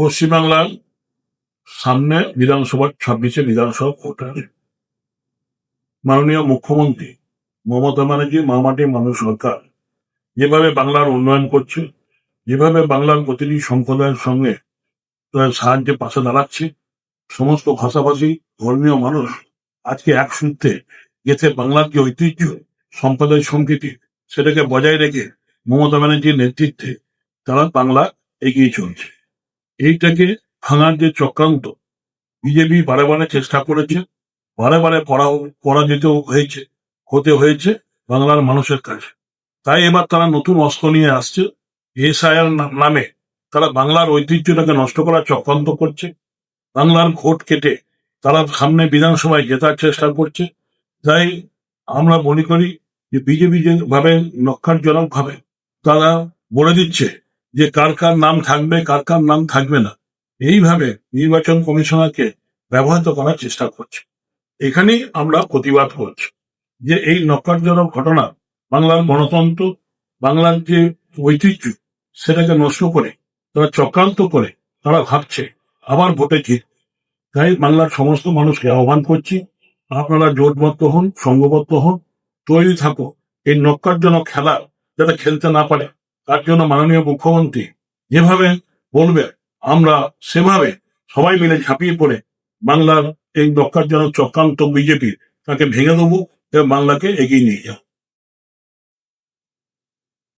পশ্চিমবাংলার সামনে বিধানসভা, ছাব্বিশে বিধানসভা ভোট আছে মাননীয় মুখ্যমন্ত্রী মমতা ব্যানার্জি, মামাটি মানুষ সরকার, যেভাবে বাংলার উন্নয়ন করছে, যেভাবে বাংলার প্রতিটি সম্প্রদায়ের সঙ্গে সাহায্যে পাশে দাঁড়াচ্ছে, সমস্ত ভাষাভাষী ধর্মীয় মানুষ আজকে এক সূত্রে গেছে বাংলার যে ঐতিহ্য, সম্প্রদায় সম্প্রীতি সেটাকে বজায় রেখে মমতা ব্যানার্জির নেতৃত্বে তারা বাংলা এগিয়ে চলছে। এইটাকে ভাঙার যে চক্রান্ত, বিজেপি বারে বারে চেষ্টা করেছে, বারে বারে পরা পরাজিত হয়েছে হতে হয়েছে বাংলার মানুষের কাছে। তাই এবার তারা নতুন অস্ত্র নিয়ে আসছে, এসআইআর নামে। তারা বাংলার ঐতিহ্যটাকে নষ্ট করার চক্রান্ত করছে, বাংলার ভোট কেটে তারা সামনে বিধানসভায় জেতার চেষ্টা করছে। তাই আমরা মনে করি যে বিজেপি যেভাবে নক্ষারজনকভাবে তারা বলে দিচ্ছে যে কার কার নাম থাকবে, কার কার নাম থাকবে না। এইভাবে নির্বাচন কমিশনারকে ব্যবহৃত করার চেষ্টা করছে। এখানেই আমরা প্রতিবাদ করছি যে এই নকারজনক ঘটনা বাংলার গণতন্ত্র, বাংলার যে ঐতিহ্য, সেটাকে নষ্ট করে, তারা চক্রান্ত করে, তারা ভাবছে আবার ভোটে জিত। তাই বাংলার সমস্ত মানুষকে আহ্বান করছি, আপনারা জোটবদ্ধ হন সংঘবদ্ধ হন, তৈরি থাকো। এই নক্কারজনক খেলা যাতে খেলতে না পারে তার জন্য মাননীয় মুখ্যমন্ত্রী যেভাবে বলবে, আমরা সেভাবে সবাই মিলে ঝাঁপিয়ে পড়ে বাংলার এই দক্ষার নক্কারজনক চক্রান্ত বিজেপির তাকে ভেঙে দেবো এবং বাংলাকে এগিয়ে নিয়ে যাব।